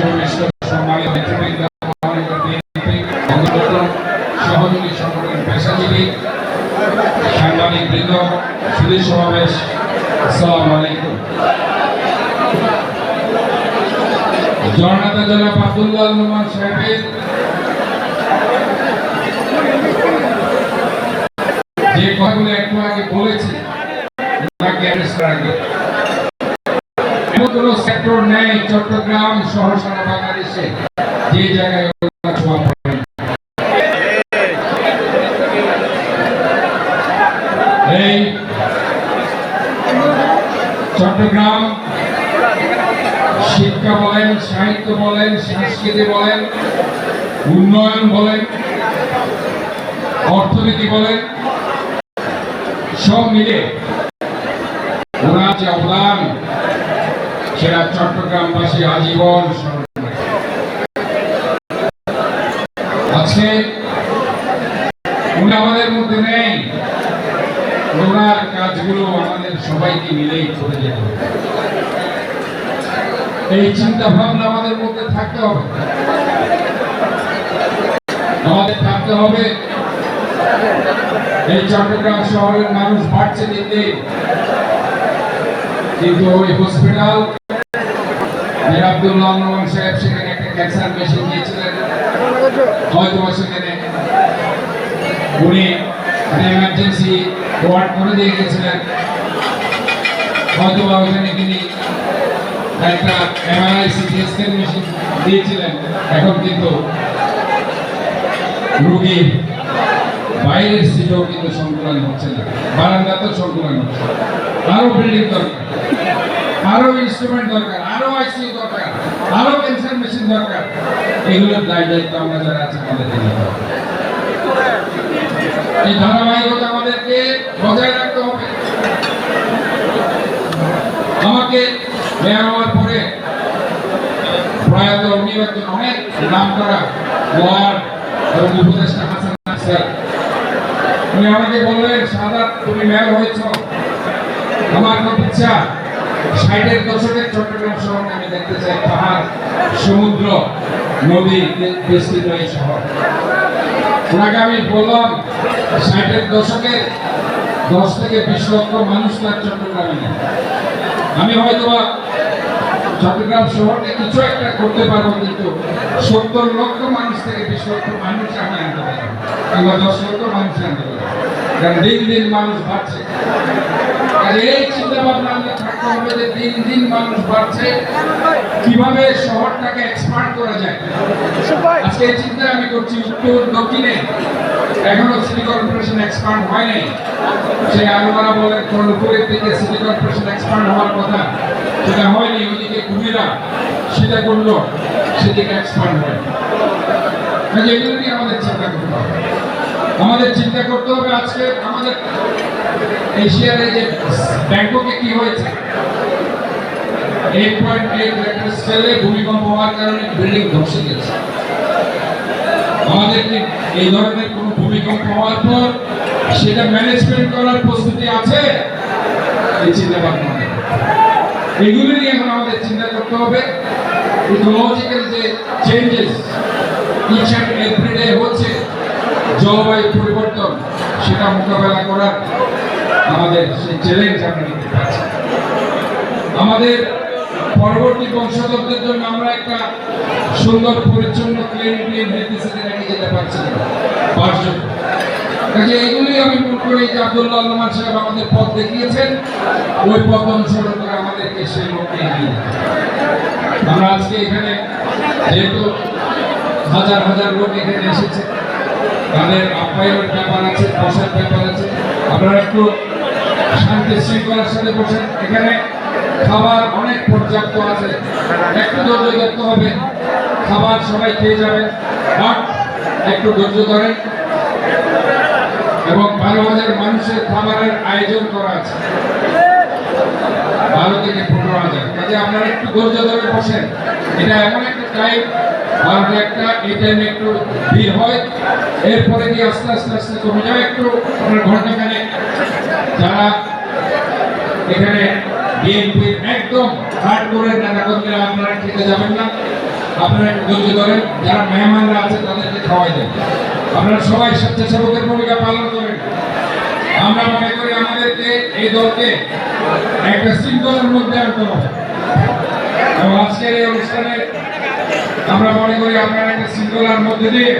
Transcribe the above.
সমাবেশ সম্মানিত নেতৃবৃন্দ মহানগর বিএনপি অঙ্গনগর সহযোগী সংগঠন পেশাজীবী সাংবাদিক বৃন্দ সুদী সমাবেশ আসসালামু আলাইকুম জননেতা নোমান সাহেবের যে কথাগুলো একটু আগে বলেছি ওনাকে অ্যারেস্ট করার আগে এমন কোন সেক্টর নেই, চট্টগ্রাম সহ সারা বাংলাদেশে। যে জায়গায় চট্টগ্রাম শিক্ষা বলেন, সাহিত্য বলেন, সংস্কৃতি বলেন, উন্নয়ন বলেন, অর্থনীতি বলেন, সব মিলে ওনার যে অবদান সেটা চট্টগ্রামবাসী আজীবন আজকে উনি আমাদের মধ্যে নেই। ওনার কাজগুলো আমাদের সবাইকে মিলেই করে যেতে হবে। এই চিন্তা ভাবনা আমাদের মধ্যে থাকতে হবে। আমাদের থাকতে হবে। এই চট্টগ্রাম শহরের মানুষ বাড়ছে দিন দিন কিন্তু ওই হসপিটাল মীর আব্দুল্লাহ নোমান সাহেব সেখানে একটা ক্যান্সার মেশিন দিয়েছিলেন। হয়তো সেখানে উনি এমার্জেন্সি ওয়ার্ড করে দিয়ে গেছিলেন। হয়তো ওখানে তিনি একটা এমআরআই সিটি স্ক্যান মেশিন দিয়েছিলেন। এখন কিন্তু রোগীর বাইরের সিটেও কিন্তু সংকুলন হচ্ছে না। বারান্দাতেও সংকুলন হচ্ছে না। আরও বিল্ডিং দরকার। আরও ইনস্ট্রুমেন্ট দরকার, আরও আইসিইউ দরকার, আরও ক্যান্সার মেশিন দরকার। এগুলোর দায় দায়িত্ব আমরা যারা আছে, আমাদেরকে নিতে এই ধারাবাহিকতা আমাদেরকে বজায় রাখতে হবে। আমাকে মেয়র হওয়ার পরে প্রয়াত উনি একজন অনেক নাম করা লয়ার এবং উপদেষ্টা হাসান স্যার। উনি আমাকে বললেন সাদা তুমি মেয়র হয়েছ। আমার খুব ইচ্ছা ষাটের দশকের চট্টগ্রাম শহরকে আমি দেখতে চাই। পাহাড়, সমুদ্র, নদী, বিস্তৃত এই শহর। ওনাকে আমি বললাম ষাটের দশকে দশ থেকে বিশ লক্ষ মানুষ তার চট্টগ্রামে নেই। আমি হয়তো চট্টগ্রাম শহরকে কিছু একটা করতে পারব, কিন্তু সত্তর লক্ষ মানুষ থেকে বিশ লক্ষ মানুষ আমি আনতে পারব কিংবা দশ লক্ষ মানুষ আনতে দিন দিন মানুষ বাড়ছে। এই চিন্তা ভাবনা আমাদের থাকতে হবে যে দিন দিন মানুষ বাড়ছে। কীভাবে শহরটাকে এক্সপান্ড করা যায়? আজকে এই চিন্তা আমি করছি, উত্তর, দক্ষিণে। এখনও সিটি কর্পোরেশন এক্সপান্ড হয় নাই সেই আলোচনা বলেন কোন উপরের দিকে সিটি কর্পোরেশন এক্সপান্ড হওয়ার কথা সেটা হয়নি, ওইদিকে কুমিরা সেটা করল, সেদিকে এক্সপান্ড হয় আমাদের চিন্তা করতে হবে। আমাদের চিন্তা করতে হবে আজকে আমাদের এশিয়ার যে ব্যাংককে কি হয়েছে? এইট পয়েন্ট এইট রেক্টার স্কেলে ভূমিকম্প হওয়ার কারণে বিল্ডিং ধসে গেছে আমাদের এই ধরনের কোন ভূমিকম্প হওয়ার পর সেটা ম্যানেজমেন্ট করার প্রস্তুতি আছে? এই চিন্তা ভাবনা। এগুলি নিয়ে এখন আমাদের চিন্তা করতে হবে। ইকোলজিক্যাল যে changes each and every day হচ্ছে জলবায়ু পরিবর্তন সেটা মোকাবেলা করার আমাদের সেই চ্যালেঞ্জ আমরা নিতে পারছি। আমাদের পরবর্তী বংশধরদের জন্য আমরা একটা সুন্দর, পরিচ্ছন্ন ক্লিন ক্লিন সিটি রেখে যেতে পারছি কাজে এগুলি আমি মনে করি যে আব্দুল্লাহ আলমান সাহেব আমাদের পথ দেখিয়েছেন। ওই পথ অনুসরণ করে আমাদেরকে সেই লক্ষ্যে এগিয়ে আমরা আজকে এখানে যেহেতু হাজার হাজার লোক এখানে তাদের আপ্যায়নের ব্যাপার আছে, বসার ব্যাপার আছে। আপনারা একটু শান্তি শৃঙ্খলার সাথে বসেন। এখানে খাবার অনেক পর্যাপ্ত আছে। একটু ধৈর্য ধরতে হবে। খাবার সবাই খেয়ে যাবেন বাট একটু ধৈর্য ধরেন। এবং বারো হাজার মানুষের খাবারের আয়োজন করা আছে। বারো থেকে পনেরো হাজার। কাজে আপনারা একটু ধৈর্য ধরে বসেন। এটা এমন একটা টাইম বারোটা একটা টাইমে একটু ভিড় হয়। এরপরে দিয়ে আস্তে আস্তে আস্তে কমে যায়। একটু আপনার ঘণ্টা খানেক যারা এখানে বিএনপির একদম হার্ড করে নেতা কর্মীরা আপনারা খেতে যাবেন না। আপনারা একটু ধৈর্য ধরেন। যারা মেহমানরা আছে, তাদেরকে খাওয়াই দেন। আপনারা সবাই স্বেচ্ছাসেবকের ভূমিকা পালন করেন। আমরা মনে করি আমাদেরকে, এই দলকে একটা শৃঙ্খলার মধ্যে আনতে হবে। এবং আজকের এই অনুষ্ঠানে আমরা মনে করি আপনারা একটা শৃঙ্খলার মধ্যে দিয়ে